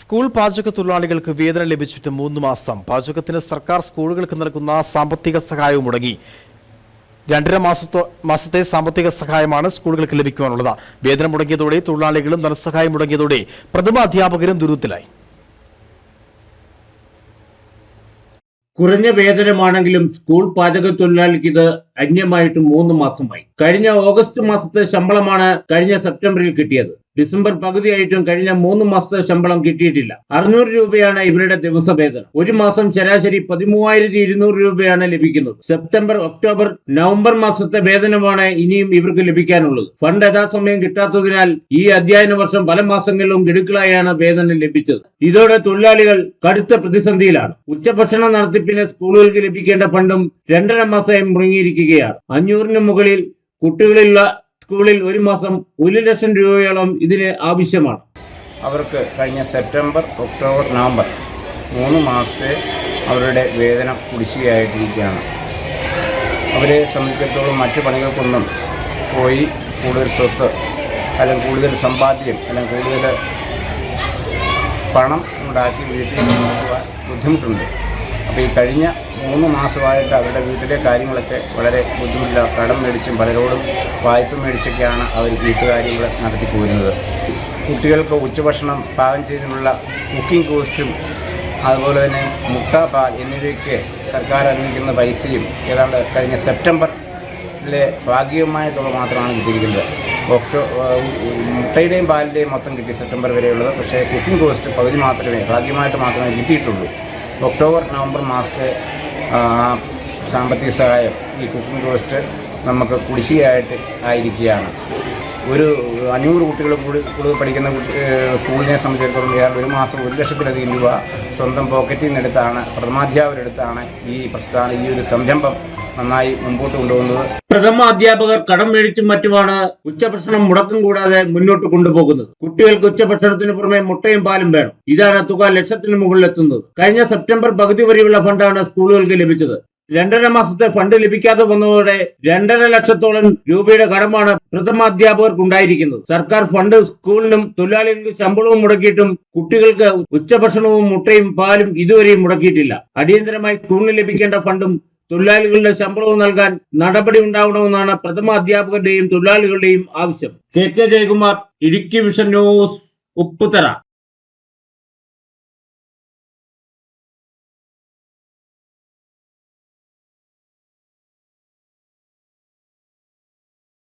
School പാചക തൊഴിലാളികൾക്ക് വേതനം ലഭിച്ചിട്ട് മൂന്ന് മാസം. പാചകത്തിന് സർക്കാർ സ്കൂളുകൾക്ക് നൽകുന്ന സാമ്പത്തിക സഹായവും മുടങ്ങി. രണ്ടര മാസത്തോ മാസത്തെ സാമ്പത്തിക സഹായമാണ് സ്കൂളുകൾക്ക് ലഭിക്കുവാനുള്ളത്. വേതനം മുടങ്ങിയതോടെ തൊഴിലാളികളും ധനസഹായം മുടങ്ങിയതോടെ പ്രഥമ അധ്യാപകരും ദുരിതത്തിലായി. കുറഞ്ഞ വേതനമാണെങ്കിലും സ്കൂൾ പാചക തൊഴിലാളിക്ക് ഇത് അന്യമായിട്ട് മൂന്ന് മാസമായി. കഴിഞ്ഞ ഓഗസ്റ്റ് മാസത്തെ ശമ്പളമാണ് കഴിഞ്ഞ സെപ്റ്റംബറിൽ കിട്ടിയത്. ഡിസംബർ പകുതിയായിട്ടും കഴിഞ്ഞ മൂന്ന് മാസത്തെ ശമ്പളം കിട്ടിയിട്ടില്ല. അറുന്നൂറ് രൂപയാണ് ഇവരുടെ ദിവസവേതനം. ഒരു മാസം ശരാശരി പതിമൂവായിരത്തി ഇരുന്നൂറ് രൂപയാണ് ലഭിക്കുന്നത്. സെപ്റ്റംബർ ഒക്ടോബർ നവംബർ മാസത്തെ വേതനമാണ് ഇനിയും ഇവർക്ക് ലഭിക്കാനുള്ളത്. ഫണ്ട് യഥാസമയം കിട്ടാത്തതിനാൽ ഈ അധ്യയന വർഷം പല മാസങ്ങളിലും ഗഡുക്കളായാണ് വേതനം ലഭിച്ചത്. ഇതോടെ തൊഴിലാളികൾ കടുത്ത പ്രതിസന്ധിയിലാണ്. ഉച്ചഭക്ഷണ നടത്തിപ്പിന് സ്കൂളുകൾക്ക് ലഭിക്കേണ്ട ഫണ്ടും രണ്ടര മാസമായി മുടങ്ങിയിരിക്കുകയാണ്. അഞ്ഞൂറിന് മുകളിൽ കുട്ടികളുള്ള സ്കൂളിൽ ഒരു മാസം ഒരു ലക്ഷം രൂപയോളം ഇതിന് ആവശ്യമാണ്. അവർക്ക് കഴിഞ്ഞ സെപ്റ്റംബർ ഒക്ടോബർ നവംബർ മൂന്ന് മാസത്തെ അവരുടെ വേതനം കുടിശ്ശികയായിട്ടിരിക്കുകയാണ്. അവരെ സംബന്ധിച്ചിടത്തോളം മറ്റു പണികൾക്കൊന്നും പോയി കൂടുതൽ സ്വത്ത് അല്ലെങ്കിൽ കൂടുതൽ സമ്പാദ്യം അല്ലെങ്കിൽ കൂടുതൽ പണം ഉണ്ടാക്കി വീട്ടിൽ നോക്കുവാൻ ബുദ്ധിമുട്ടുണ്ട്. അപ്പോൾ ഈ കഴിഞ്ഞ മൂന്ന് മാസമായിട്ട് അവരുടെ വീട്ടിലെ കാര്യങ്ങളൊക്കെ വളരെ ബുദ്ധിമുട്ടില്ല. കടം മേടിച്ചും പലരോടും വായ്പ മേടിച്ചൊക്കെയാണ് അവർ വീട്ടുകാര്യങ്ങൾ നടത്തി പോരുന്നത്. കുട്ടികൾക്ക് ഉച്ചഭക്ഷണം പാകം ചെയ്യുന്നതിനുള്ള കുക്കിംഗ് കോസ്റ്റും അതുപോലെ തന്നെ മുട്ട പാൽ എന്നിവയ്ക്ക് സർക്കാർ അനുവദിക്കുന്ന പൈസയും ഏതാണ്ട് കഴിഞ്ഞ സെപ്റ്റംബറിലെ ഭാഗികമായ തുക മാത്രമാണ് കിട്ടിയിരിക്കുന്നത്. ഒക്ടോ മുട്ടയുടെയും പാലിന്റെയും മൊത്തം കിട്ടി സെപ്റ്റംബർ വരെയുള്ളത്. പക്ഷേ കുക്കിംഗ് കോസ്റ്റ് പകുതി മാത്രമേ ഭാഗ്യമായിട്ട് മാത്രമേ കിട്ടിയിട്ടുള്ളൂ. ഒക്ടോബർ നവംബർ മാസത്തെ സാമ്പത്തിക സഹായം ഈ കുക്കിംഗ് ടൂറിസ്റ്റ് നമുക്ക് കുടിശ്ശികയായിട്ട് ആയിരിക്കുകയാണ്. ഒരു അഞ്ഞൂറ് കുട്ടികൾ കൂടി കൂടുതൽ പഠിക്കുന്ന സ്കൂളിനെ സംബന്ധിച്ചിടത്തോളം ഏതാണ്ട് ഒരു മാസം ഒരു ലക്ഷത്തിലധികം രൂപ സ്വന്തം പോക്കറ്റിൽ നിന്നെടുത്താണ് പ്രഥമാധ്യാപകരെടുത്താണ് ഈ പ്രസ്ഥാനം ഈ ഒരു സംരംഭം നന്നായി മുമ്പോട്ട് കൊണ്ടുപോകുന്നത്. പ്രഥമ അധ്യാപകർ കടം മേടിച്ചും മറ്റുമാണ് ഉച്ചഭക്ഷണം മുടക്കം കൂടാതെ മുന്നോട്ട് കൊണ്ടുപോകുന്നത്. കുട്ടികൾക്ക് ഉച്ചഭക്ഷണത്തിന് പുറമെ മുട്ടയും പാലും വേണം. ഇതാണ് തുക ലക്ഷത്തിന് മുകളിലെത്തുന്നത്. കഴിഞ്ഞ സെപ്റ്റംബർ പകുതി വരെയുള്ള ഫണ്ടാണ് സ്കൂളുകൾക്ക് ലഭിച്ചത്. രണ്ടര മാസത്തെ ഫണ്ട് ലഭിക്കാതെ വന്നതോടെ രണ്ടര ലക്ഷത്തോളം രൂപയുടെ കടമാണ് പ്രഥമ അധ്യാപകർക്ക് ഉണ്ടായിരിക്കുന്നത്. സർക്കാർ ഫണ്ട് സ്കൂളിനും തൊഴിലാളികൾക്ക് ശമ്പളവും മുടക്കിയിട്ടും കുട്ടികൾക്ക് ഉച്ചഭക്ഷണവും മുട്ടയും പാലും ഇതുവരെയും മുടക്കിയിട്ടില്ല. അടിയന്തരമായി സ്കൂളിന് ലഭിക്കേണ്ട ഫണ്ടും തൊഴിലാളികളുടെ ശമ്പളവും നൽകാൻ നടപടി ഉണ്ടാവണമെന്നാണ് പ്രഥമ അധ്യാപകരുടെയും തൊഴിലാളികളുടെയും ആവശ്യം. K K Jayakumar Idukki vision news Upputhara.